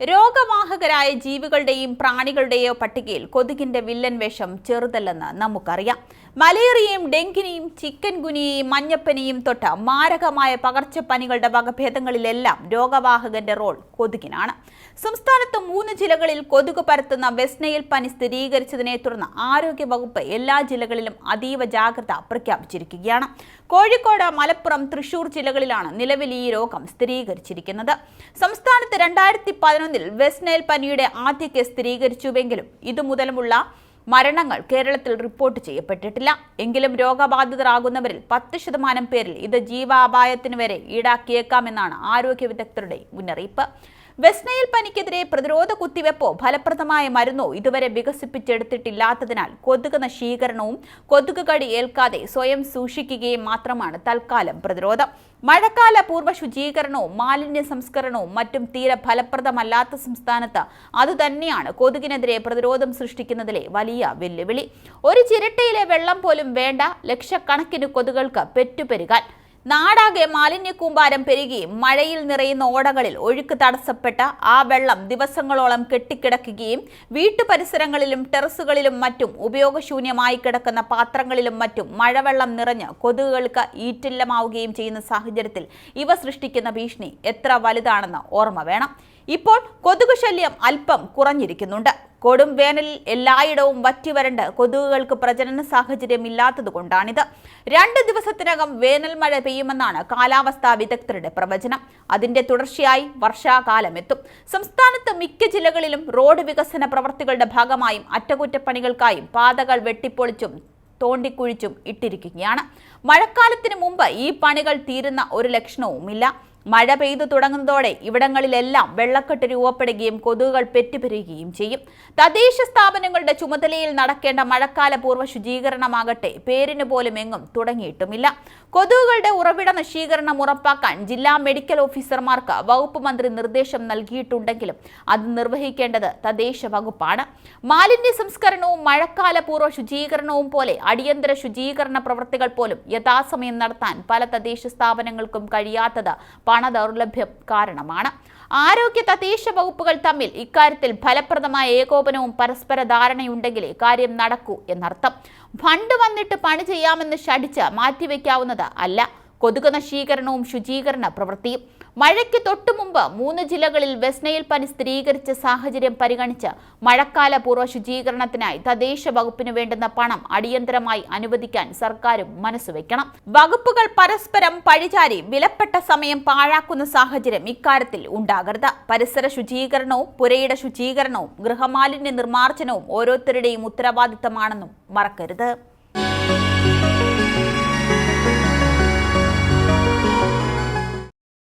രോഗവാഹകരായ ജീവികളുടെയും പ്രാണികളുടെയോ പട്ടികയിൽ കൊതുകിന്റെ വില്ലൻ വേഷം ചെറുതല്ലെന്ന് നമുക്കറിയാം. മലേറിയയും ഡെങ്കിനെയും ചിക്കൻ ഗുനിയെയും മഞ്ഞപ്പനിയും തൊട്ട് മാരകമായ പകർച്ചപ്പനികളുടെ വകഭേദങ്ങളിലെല്ലാം രോഗവാഹകന്റെ റോൾ കൊതുകിനാണ്. സംസ്ഥാനത്ത് മൂന്ന് ജില്ലകളിൽ കൊതുക് പരത്തുന്ന വെസ്നയിൽ പനി സ്ഥിരീകരിച്ചതിനെ തുടർന്ന് ആരോഗ്യ വകുപ്പ് എല്ലാ ജില്ലകളിലും അതീവ ജാഗ്രത പ്രഖ്യാപിച്ചിരിക്കുകയാണ്. കോഴിക്കോട് മലപ്പുറം തൃശൂർ ജില്ലകളിലാണ് നിലവിൽ ഈ രോഗം സ്ഥിരീകരിച്ചിരിക്കുന്നത്. സംസ്ഥാനത്ത് രണ്ടായിരത്തി പതിനൊന്നിൽ വെസ്നൈൽ പനിയുടെ ആദ്യ കേസ് സ്ഥിരീകരിച്ചുവെങ്കിലും ഇതുമുതലുമുള്ള മരണങ്ങൾ കേരളത്തിൽ റിപ്പോർട്ട് ചെയ്യപ്പെട്ടിട്ടില്ല. എങ്കിലും രോഗബാധിതരാകുന്നവരിൽ പത്ത് ശതമാനം പേരിൽ ഇത് ജീവാപായത്തിന് വരെ ഈടാക്കിയേക്കാമെന്നാണ് ആരോഗ്യ വിദഗ്ധരുടെ മുന്നറിയിപ്പ്. വെസ്നയിൽ പനിക്കെതിരെ പ്രതിരോധ കുത്തിവെപ്പോ ഫലപ്രദമായ മരുന്നോ ഇതുവരെ വികസിപ്പിച്ചെടുത്തിട്ടില്ലാത്തതിനാൽ കൊതുക് നശീകരണവും കൊതുക് കടി ഏൽക്കാതെ സ്വയം സൂക്ഷിക്കുകയും മാത്രമാണ് തൽക്കാലം പ്രതിരോധം. മഴക്കാല പൂർവ ശുചീകരണവും മാലിന്യ സംസ്കരണവും മറ്റും തീരെ ഫലപ്രദമല്ലാത്ത സംസ്ഥാനത്ത് അതുതന്നെയാണ് കൊതുകിനെതിരെ പ്രതിരോധം സൃഷ്ടിക്കുന്നതിലെ വലിയ വെല്ലുവിളി. ഒരു ചിരട്ടയിലെ വെള്ളം പോലും വേണ്ട ലക്ഷക്കണക്കിന് കൊതുകൾക്ക് പെറ്റുപെരുകാൻ. നാടാകെ മാലിന്യ കൂമ്പാരം പെരുകയും മഴയിൽ നിറയുന്ന ഓടകളിൽ ഒഴുക്ക് തടസ്സപ്പെട്ട ആ വെള്ളം ദിവസങ്ങളോളം കെട്ടിക്കിടക്കുകയും വീട്ടുപരിസരങ്ങളിലും ടെറസുകളിലും മറ്റും ഉപയോഗശൂന്യമായി കിടക്കുന്ന പാത്രങ്ങളിലും മറ്റും മഴവെള്ളം നിറഞ്ഞ് കൊതുകുകൾക്ക് ഈറ്റില്ലമാവുകയും ചെയ്യുന്ന സാഹചര്യത്തിൽ ഇവ സൃഷ്ടിക്കുന്ന ഭീഷണി എത്ര വലുതാണെന്ന് ഓർമ്മ വേണം. ഇപ്പോൾ കൊതുക് ശല്യം അല്പം കുറഞ്ഞിരിക്കുന്നുണ്ട്. കൊടും വേനലിൽ എല്ലായിടവും വറ്റിവരണ്ട് കൊതുകുകൾക്ക് പ്രജനന സാഹചര്യം ഇല്ലാത്തതുകൊണ്ടാണിത് രണ്ട് ദിവസത്തിനകം വേനൽ മഴ പെയ്യുമെന്നാണ് കാലാവസ്ഥാ വിദഗ്ധരുടെ പ്രവചനം. അതിന്റെ തുടർച്ചയായി വർഷാകാലം എത്തും സംസ്ഥാനത്ത് മിക്ക ജില്ലകളിലും റോഡ് വികസന പ്രവർത്തികളുടെ ഭാഗമായും അറ്റകുറ്റപ്പണികൾക്കായും പാതകൾ വെട്ടിപ്പൊളിച്ചും തോണ്ടിക്കുഴിച്ചും ഇട്ടിരിക്കുകയാണ്. മഴക്കാലത്തിന് മുമ്പ് ഈ പണികൾ തീരുന്ന ഒരു ലക്ഷണവുമില്ല. മഴ പെയ്തു തുടങ്ങുന്നതോടെ ഇവിടങ്ങളിലെല്ലാം വെള്ളക്കെട്ട് രൂപപ്പെടുകയും കൊതുകുകൾ പെറ്റുപെരുകയും ചെയ്യും. തദ്ദേശ സ്ഥാപനങ്ങളുടെ ചുമതലയിൽ നടക്കേണ്ട മഴക്കാല പൂർവ ശുചീകരണമാകട്ടെ പേരിന് പോലും എങ്ങും തുടങ്ങിയിട്ടുമില്ല. കൊതുകുകളുടെ ഉറവിട നശീകരണം ഉറപ്പാക്കാൻ ജില്ലാ മെഡിക്കൽ ഓഫീസർമാർക്ക് വകുപ്പ് മന്ത്രി നിർദ്ദേശം നൽകിയിട്ടുണ്ടെങ്കിലും അത് നിർവഹിക്കേണ്ടത് തദ്ദേശ വകുപ്പാണ്. മാലിന്യ സംസ്കരണവും മഴക്കാല പൂർവ ശുചീകരണവും പോലെ അടിയന്തര ശുചീകരണ പ്രവൃത്തികൾ പോലും യഥാസമയം നടത്താൻ പല തദ്ദേശ സ്ഥാപനങ്ങൾക്കും കഴിയാത്തത് പണദൗർലഭ്യം കാരണമാണ്. ആരോഗ്യ തദ്ദേശ വകുപ്പുകൾ തമ്മിൽ ഇക്കാര്യത്തിൽ ഫലപ്രദമായ ഏകോപനവും പരസ്പര ധാരണയുണ്ടെങ്കിലേ കാര്യം നടക്കൂ എന്നർത്ഥം. ഫണ്ട് വന്നിട്ട് പണി ചെയ്യാമെന്ന് ഷടിച്ച് മാറ്റിവെക്കാവുന്നത് അല്ല. കൊതുക് നശീകരണവും ശുചീകരണ പ്രവൃത്തിയും മഴയ്ക്ക് തൊട്ടു മുമ്പ് മൂന്ന് ജില്ലകളിൽ വെസ്നയിൽ പനി സ്ഥിരീകരിച്ച സാഹചര്യം പരിഗണിച്ച് മഴക്കാലപൂർവ ശുചീകരണത്തിനായി തദ്ദേശ വകുപ്പിന് വേണ്ടുന്ന പണം അടിയന്തരമായി അനുവദിക്കാൻ സർക്കാരും മനസ്സുവെക്കണം വകുപ്പുകൾ പരസ്പരം പഴിചാരി വിലപ്പെട്ട സമയം പാഴാക്കുന്ന സാഹചര്യം ഇക്കാര്യത്തിൽ ഉണ്ടാകരുത്. പരിസര ശുചീകരണവും പുരയിട ശുചീകരണവും ഗൃഹമാലിന്യ നിർമ്മാർജനവും ഓരോരുത്തരുടെയും ഉത്തരവാദിത്തമാണെന്നും മറക്കരുത്.